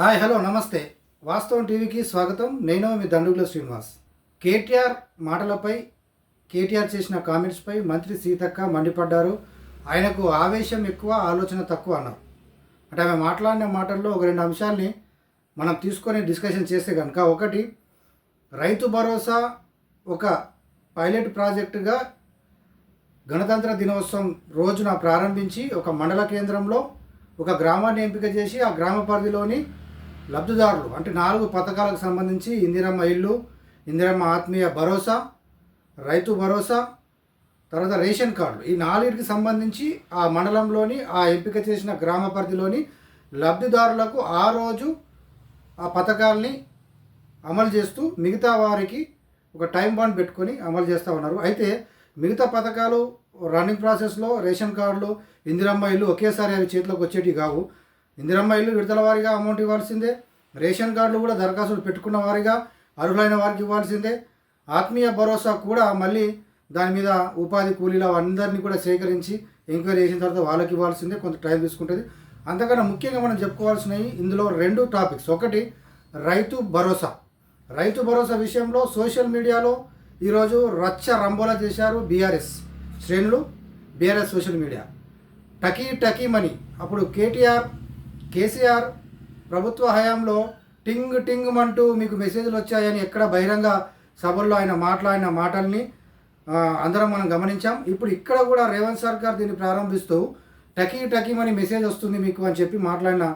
Hi hello నమస్తే. వాస్తవం టీవీకి స్వాగతం. నేను మీ దండుగుల శ్రీనివాస్. కేటీఆర్ మాటలపై కేటీఆర్ చేసిన కామెంట్స్పై మంత్రి సీతక్క మండిపడ్డారు. ఆయనకు ఆవేశం ఎక్కువ ఆలోచన తక్కువ అన్నారు అంటే ఆమె మాట్లాడిన మాటల్లో ఒక రెండు అంశాల్ని మనం తీసుకొని డిస్కషన్ చేస్తే కనుక ఒకటి రైతు భరోసా ఒక పైలట్ ప్రాజెక్టుగా గణతంత్ర దినోత్సవం రోజున ప్రారంభించి ఒక మండల కేంద్రంలో ఒక గ్రామాన్ని ఎంపిక చేసి ఆ గ్రామ పరిధిలోని లబ్ధిదారులు. అంటే నాలుగు పథకాలకు సంబంధించి ఇందిరమ్మ ఇల్లు ఇందిరమ్మ ఆత్మీయ భరోసా రైతు భరోసా తర్వాత రేషన్ కార్డు. ఈ నాలుగిటికి సంబంధించి ఆ మండలంలోని ఆ ఎంపిక చేసిన గ్రామ పరిధిలోని లబ్ధిదారులకు ఆ రోజు ఆ పథకాల్ని అమలు చేస్తూ మిగతా వారికి ఒక టైం బాండ్ పెట్టుకొని అమలు చేస్తూ ఉన్నారు. అయితే మిగతా పథకాలు రన్నింగ్ ప్రాసెస్లో రేషన్ కార్డులు ఇందిరమ్మ ఇల్లు ఒకేసారి అవి చేతిలోకి వచ్చేటివి కావు. ఇందిరమ్మ ఇల్లు విడతల వారిగా అమౌంట్ ఇవ్వాల్సిందే. రేషన్ కార్డులు కూడా దరఖాస్తులు పెట్టుకున్న వారిగా అర్హులైన వారికి ఇవ్వాల్సిందే. ఆత్మీయ భరోసా కూడా మళ్ళీ దాని మీద ఉపాధి కూలీలు అందరినీ కూడా సేకరించి ఎంక్వైరీ చేసిన తర్వాత వాళ్ళకి ఇవ్వాల్సిందే కొంత టైం తీసుకుంటుంది. అంతకన్నా ముఖ్యంగా మనం చెప్పుకోవాల్సినవి ఇందులో రెండు టాపిక్స్. ఒకటి రైతు భరోసా. రైతు భరోసా విషయంలో సోషల్ మీడియాలో ఈరోజు రచ్చ రంబోలా చేశారు బీఆర్ఎస్ శ్రేణులు బీఆర్ఎస్ సోషల్ మీడియా. టకీ టకీ మనీ. అప్పుడు కేటీఆర్ కేసీఆర్ ప్రభుత్వ హయాంలో టింగ్ టింగ్ అంటూ మీకు మెసేజ్లు వచ్చాయని ఎక్కడ బహిరంగ సభల్లో ఆయన మాట్లాడిన మాటల్ని అందరం మనం గమనించాం. ఇప్పుడు ఇక్కడ కూడా రేవంత్ సర్కార్ దీన్ని ప్రారంభిస్తూ టకీ టకీమని మెసేజ్ వస్తుంది మీకు అని చెప్పి మాట్లాడిన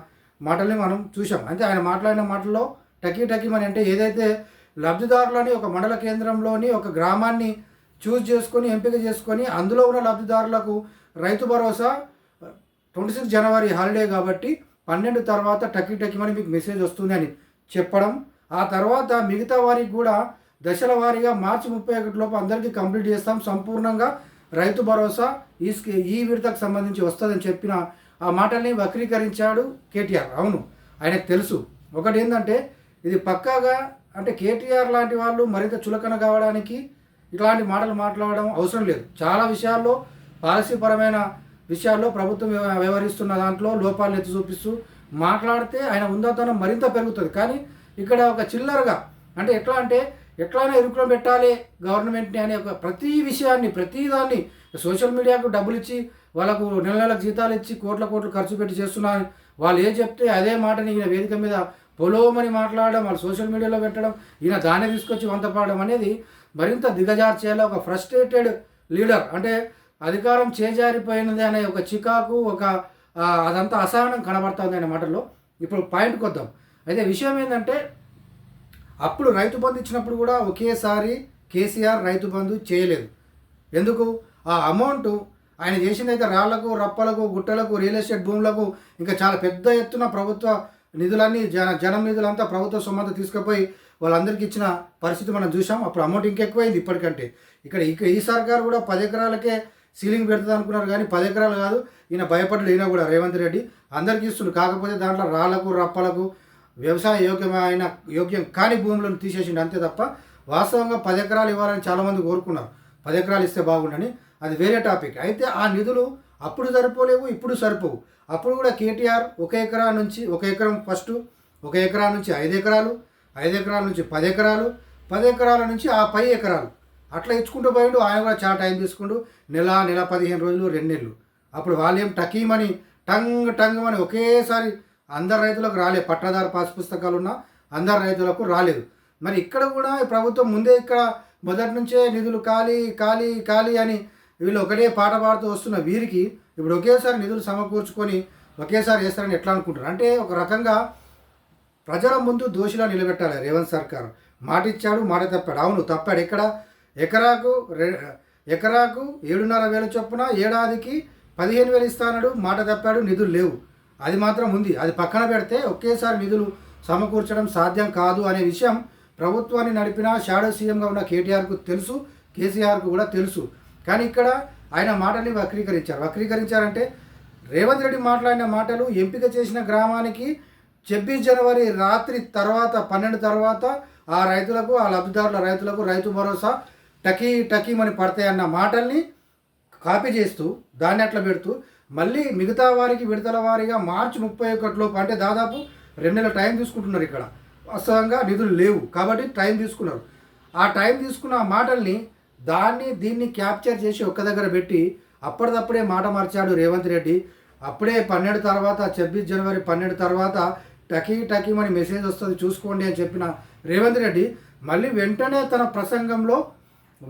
మాటల్ని మనం చూసాం అంటే ఆయన మాట్లాడిన మాటల్లో టకీ టకీమని అంటే ఏదైతే లబ్ధిదారులని ఒక మండల కేంద్రంలోని ఒక గ్రామాన్ని చూస్ చేసుకొని ఎంపిక చేసుకొని అందులో ఉన్న లబ్ధిదారులకు రైతు భరోసా ట్వంటీ సిక్స్ జనవరి హాలిడే కాబట్టి పన్నెండు తర్వాత టక్కి టకిమని మీకు మెసేజ్ వస్తుంది అని చెప్పడం. ఆ తర్వాత మిగతా వారికి కూడా దశల వారీగా మార్చి ముప్పై ఒకటి లోపు అందరికీ కంప్లీట్ చేస్తాం. సంపూర్ణంగా రైతు భరోసా ఈ స్కీ ఈ విడతకు సంబంధించి వస్తుందని చెప్పిన ఆ మాటల్ని వక్రీకరించాడు కేటీఆర్. అవును ఆయనకు తెలుసు. ఒకటి ఏంటంటే ఇది పక్కాగా అంటే కేటీఆర్ లాంటి వాళ్ళు మరింత చులకన కావడానికి ఇట్లాంటి మాటలు మాట్లాడడం అవసరం లేదు. చాలా విషయాల్లో పాలసీపరమైన విషయాల్లో ప్రభుత్వం వ్యవహరిస్తున్న దాంట్లో లోపాలు ఎత్తి చూపిస్తూ మాట్లాడితే ఆయన ఉందాతనం మరింత పెరుగుతుంది. కానీ ఇక్కడ ఒక చిల్లరగా అంటే ఎట్లా అంటే ఎట్లానే ఇరుకులో పెట్టాలి గవర్నమెంట్ని అనే ఒక ప్రతి విషయాన్ని ప్రతి దాన్ని సోషల్ మీడియాకు డబ్బులు ఇచ్చి వాళ్ళకు నెల నెలకు జీతాలు ఇచ్చి కోట్ల కోట్లు ఖర్చు పెట్టి చేస్తున్నారు వాళ్ళు ఏ చెప్తే అదే మాటని ఈయన వేదిక మీద పొలోమని మాట్లాడడం వాళ్ళు సోషల్ మీడియాలో పెట్టడం ఈయన దాన్ని తీసుకొచ్చి వంతపాడడం అనేది మరింత దిగజార్చేలా ఒక ఫ్రస్ట్రేటెడ్ లీడర్ అంటే అధికారం చేజారిపోయినది అనే ఒక చికాకు ఒక అదంతా అసహనం కనబడుతుంది అనే మాటల్లో ఇప్పుడు పాయింట్కి వద్దాం. అయితే విషయం ఏంటంటే అప్పుడు రైతు బంధు ఇచ్చినప్పుడు కూడా ఒకేసారి కేసీఆర్ రైతు బంధు చేయలేదు. ఎందుకు? ఆ అమౌంట్ ఆయన చేసిందైతే రాళ్ళకు రప్పలకు గుట్టలకు రియల్ ఎస్టేట్ భూములకు ఇంకా చాలా పెద్ద ఎత్తున ప్రభుత్వ నిధులన్నీ జన జనం నిధులంతా ప్రభుత్వ సొమ్మంతా తీసుకుపోయి వాళ్ళందరికీ ఇచ్చిన పరిస్థితి మనం చూసాం అప్పుడు అమౌంట్ ఇంకెక్కువైంది ఇప్పటికంటే. ఇక్కడ ఇక ఈ సర్కారు కూడా పది ఎకరాలకే సీలింగ్ పెడుతుంది అనుకున్నారు కానీ పది ఎకరాలు కాదు. ఈయన భయపడలేదు ఈయన కూడా రేవంత్ రెడ్డి. అందరికీ ఇస్తుండు. కాకపోతే దాంట్లో రాళ్ళకు రప్పలకు వ్యవసాయ యోగ్యమైన యోగ్యం కాని భూములను తీసేసిండు అంతే తప్ప వాస్తవంగా పది ఎకరాలు ఇవ్వాలని చాలామంది కోరుకున్నారు. పది ఎకరాలు ఇస్తే బాగుండని. అది వేరే టాపిక్. అయితే ఆ నిధులు అప్పుడు సరిపోలేవు ఇప్పుడు సరిపోవు. అప్పుడు కూడా కేటీఆర్ ఒక ఎకరా నుంచి ఒక ఎకరం ఫస్ట్ ఒక ఎకరా నుంచి ఐదు ఎకరాలు ఐదు ఎకరాల నుంచి పది ఎకరాలు పది ఎకరాల నుంచి ఆ పై ఎకరాలు. అట్లా ఇచ్చుకుంటూ పోయిండు. ఆయన కూడా చాలా టైం తీసుకుంటూ నెల నెల పదిహేను రోజులు రెండు నెలలు. అప్పుడు వాళ్ళేం టకీమని టంగ్ టంగ్ అని ఒకేసారి అందరు రైతులకు రాలేదు. పట్టాదారు పాస్ పుస్తకాలు ఉన్న అందరు రైతులకు రాలేదు. మరి ఇక్కడ కూడా ప్రభుత్వం ముందే ఇక్కడ మొదటి నుంచే నిధులు ఖాళీ ఖాళీ ఖాళీ అని వీళ్ళు ఒకటే పాట పాడుతూ వస్తున్న వీరికి ఇప్పుడు ఒకేసారి నిధులు సమకూర్చుకొని ఒకేసారి వేస్తారని ఎట్లా అనుకుంటారు అంటే ఒక రకంగా ప్రజల ముందు దోషిలా నిలబెట్టాలి రేవంత్ సర్కార్. మాట ఇచ్చాడు మాట తప్పాడు. అవును తప్పాడు. ఎక్కడ? ఎకరాకు రె- ఎకరాకు ఏడున్నర వేల చొప్పున ఏడాదికి పదిహేను వేలు ఇస్తానడు మాట తప్పాడు నిధులు లేవు. అది మాత్రం ఉంది. అది పక్కన పెడితే ఒకేసారి నిధులు సమకూర్చడం సాధ్యం కాదు అనే విషయం ప్రభుత్వాన్ని నడిపిన షాడో సీఎంగా ఉన్న కేటీఆర్కు తెలుసు కేసీఆర్కు కూడా తెలుసు. కానీ ఇక్కడ ఆయన మాటల్ని వక్రీకరించారు. వక్రీకరించారంటే రేవంత్ రెడ్డి మాట్లాడిన మాటలు ఎంపిక చేసిన గ్రామానికి ఛబ్బీస్ జనవరి రాత్రి తర్వాత పన్నెండు తర్వాత ఆ రైతులకు ఆ లబ్ధిదారుల రైతులకు రైతు భరోసా టకీ టకీమని పడతాయన్న మాటల్ని కాపీ చేస్తూ దాన్ని అట్లా పెడుతూ మళ్ళీ మిగతా వారికి విడతల వారిగా మార్చి ముప్పై ఒకటిలోపు అంటే దాదాపు రెండు నెలల టైం తీసుకుంటున్నారు ఇక్కడ. వాస్తవంగా నిధులు లేవు. కాబట్టి టైం తీసుకున్నారు. ఆ టైం తీసుకున్న మాటల్ని దాన్ని దీన్ని క్యాప్చర్ చేసి ఒక్క దగ్గర పెట్టి అప్పటిదప్పుడే మాట మార్చాడు రేవంత్ రెడ్డి. అప్పుడే పన్నెండు తర్వాత ఛబ్బీస్ జనవరి పన్నెండు తర్వాత టకీ టకీమని మెసేజ్ వస్తుంది చూసుకోండి అని చెప్పిన రేవంత్ రెడ్డి మళ్ళీ వెంటనే తన ప్రసంగంలో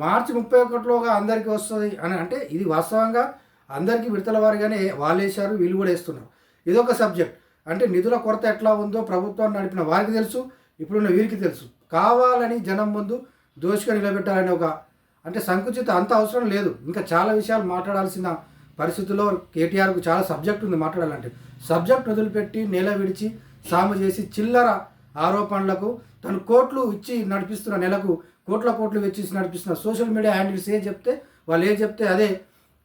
మార్చి ముప్పై ఒకటిలోగా అందరికీ వస్తుంది అని అంటే ఇది వాస్తవంగా అందరికీ విడతల వారిగానే వాళ్ళేశారు వీళ్ళు కూడా వేస్తున్నారు. ఇదొక సబ్జెక్ట్. అంటే నిధుల కొరత ఎట్లా ఉందో ప్రభుత్వాన్ని నడిపిన వారికి తెలుసు ఇప్పుడున్న వీరికి తెలుసు. కావాలని జనం ముందు దోషిగా నిలబెట్టాలని ఒక అంటే సంకుచిత అంత అవసరం లేదు. ఇంకా చాలా విషయాలు మాట్లాడాల్సిన పరిస్థితుల్లో కేటీఆర్కు చాలా సబ్జెక్ట్ ఉంది మాట్లాడాలంటే. సబ్జెక్ట్ వదిలిపెట్టి నేల విడిచి సాము చేసి చిల్లర ఆరోపణలకు తను కోట్లు ఇచ్చి నడిపిస్తున్న నెలకు కోట్ల కోట్లు వెచ్చేసి నడిపిస్తున్న సోషల్ మీడియా హ్యాండిల్స్ ఏం చెప్తే వాళ్ళు ఏం చెప్తే అదే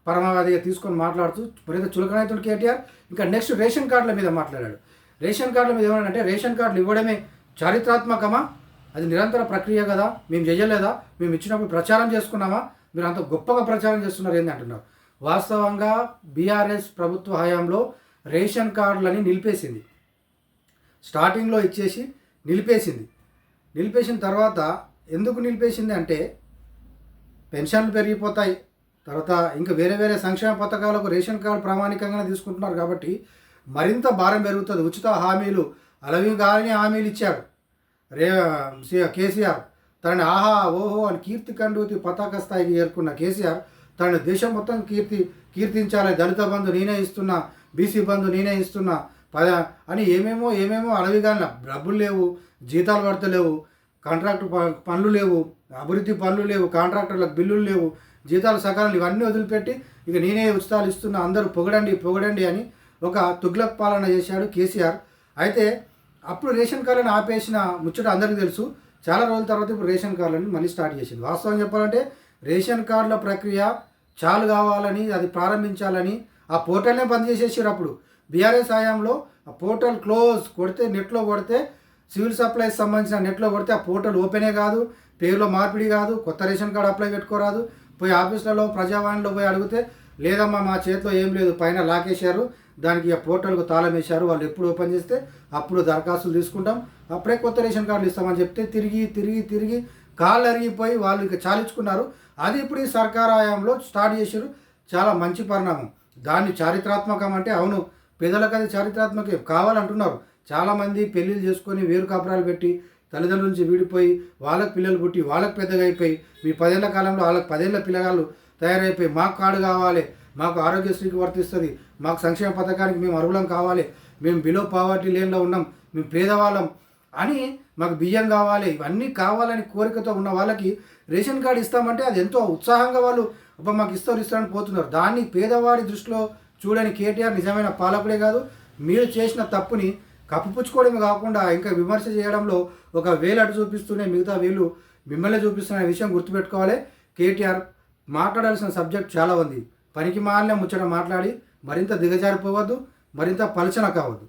పరమావధిగా తీసుకొని మాట్లాడుతూ మరింత చులకనైతుడు కేటీఆర్. ఇంకా నెక్స్ట్ రేషన్ కార్డుల మీద మాట్లాడాడు. రేషన్ కార్డుల మీద ఏమన్నాడంటే రేషన్ కార్డులు ఇవ్వడమే చారిత్రాత్మకమా? అది నిరంతర ప్రక్రియ కదా మేము చేయలేదా మేము ఇచ్చినప్పుడు ప్రచారం చేసుకున్నామా? మీరు అంత గొప్పగా ప్రచారం చేస్తున్నారు ఏంది అంటున్నారు వాస్తవంగా బీఆర్ఎస్ ప్రభుత్వ హయాంలో రేషన్ కార్డులని నిలిపేసింది. స్టార్టింగ్లో ఇచ్చేసి నిలిపేసింది. నిలిపేసిన తర్వాత ఎందుకు నిలిపేసింది అంటే పెన్షన్లు పెరిగిపోతాయి. తర్వాత ఇంకా వేరే వేరే సంక్షేమ పథకాలకు రేషన్ కార్డు ప్రామాణికంగా తీసుకుంటున్నారు కాబట్టి మరింత భారం పెరుగుతుంది. ఉచిత హామీలు అలవి కానీ హామీలు ఇచ్చాడు రే సి- కేసీఆర్ తనని ఆహా ఓహో అని కీర్తి కండూతి పతాక స్థాయికి చేరుకున్న కేసీఆర్ తనని దేశం మొత్తం కీర్తి కీర్తించాలి. దళిత బంధు నేనే ఇస్తున్నా బీసీ బంధు నేనే ఇస్తున్నా పద అని ఏమేమో ఏమేమో అలవిగాన డబ్బులు లేవు జీతాలు పడతలేవు కాంట్రాక్ట్ ప- పనులు లేవు అభివృద్ధి పనులు లేవు కాంట్రాక్టర్లకు బిల్లులు లేవు జీతాలు సకాలం ఇవన్నీ వదిలిపెట్టి ఇక నేనే ఉచితాలు ఇస్తున్నా అందరూ పొగడండి పొగడండి అని ఒక తుగ్లక్ పాలన చేశాడు కేసీఆర్. అయితే అప్పుడు రేషన్ కార్డులను ఆపేసిన ముచ్చట అందరికీ తెలుసు. చాలా రోజుల తర్వాత ఇప్పుడు రేషన్ కార్డులను మళ్ళీ స్టార్ట్ చేసింది వాస్తవం చెప్పాలంటే రేషన్ కార్డుల ప్రక్రియ చాలు కావాలని అది ప్రారంభించాలని ఆ పోర్టల్నే బంద్ చేసేసారు అప్పుడు. బీఆర్ఎస్ హయాంలో ఆ పోర్టల్ క్లోజ్ కొడితే నెట్లో కొడితే సివిల్ సప్లైస్ సంబంధించిన నెట్లో కొడితే ఆ పోర్టల్ ఓపెనే కాదు పేరులో మార్పిడి కాదు కొత్త రేషన్ కార్డు అప్లై పెట్టుకోరాదు. పోయి ఆఫీసులలో ప్రజావాణిలో పోయి అడిగితే లేదమ్మా మా చేతిలో ఏం లేదు పైన లాకేశారు దానికి ఆ పోర్టల్కు తాళం వేశారు వాళ్ళు ఎప్పుడు ఓపెన్ చేస్తే అప్పుడు దరఖాస్తులు తీసుకుంటాం. అప్పుడే కొత్త రేషన్ కార్డులు ఇస్తామని చెప్తే తిరిగి తిరిగి తిరిగి కాళ్ళు అరిగిపోయి వాళ్ళు ఇక చాలించుకున్నారు. అది ఇప్పుడు ఈ సర్కార్ హయాంలో స్టార్ట్ చేశారు. చాలా మంచి పరిణామం. దాన్ని చారిత్రాత్మకం అంటే అవును పేదలకు అది చారిత్రాత్మకం కావాలంటున్నారు. చాలామంది పెళ్ళిళ్ళు చేసుకొని వేరు కాపురాలు పెట్టి తల్లిదండ్రుల నుంచి విడిపోయి వాళ్ళకి పిల్లలు పుట్టి వాళ్ళకి పెద్దగా అయిపోయి మీ పదేళ్ళ కాలంలో వాళ్ళకి పదేళ్ళ పిల్లగాళ్ళు తయారైపోయి మాకు కార్డు కావాలి మాకు ఆరోగ్యశ్రీకి వర్తిస్తుంది మాకు సంక్షేమ పథకానికి మేము అర్హులం కావాలి మేము బిలో పావర్టీ లేన్లో ఉన్నాం మేము పేదవాళ్ళం అని మాకు బియ్యం కావాలి ఇవన్నీ కావాలని కోరికతో ఉన్న వాళ్ళకి రేషన్ కార్డు ఇస్తామంటే అది ఎంతో ఉత్సాహంగా వాళ్ళు అబ్బా మాకు ఇస్తారు ఇస్తారని పోతున్నారు. దాన్ని పేదవాడి దృష్టిలో చూడని కేటీఆర్ నిజమైన పాలకుడే కాదు. మీరు చేసిన తప్పుని కప్పిపుచ్చుకోవడమే కాకుండా ఇంకా విమర్శ చేయడంలో ఒక వేలు అటు చూపిస్తూనే మిగతా వేలు మిమ్మల్ని చూపిస్తున్న విషయం గుర్తుపెట్టుకోవాలి. కేటీఆర్ మాట్లాడాల్సిన సబ్జెక్ట్ చాలా ఉంది. పనికి మాలిన ముచ్చట మాట్లాడి మరింత దిగజారిపోవద్దు మరింత పలచన కావద్దు.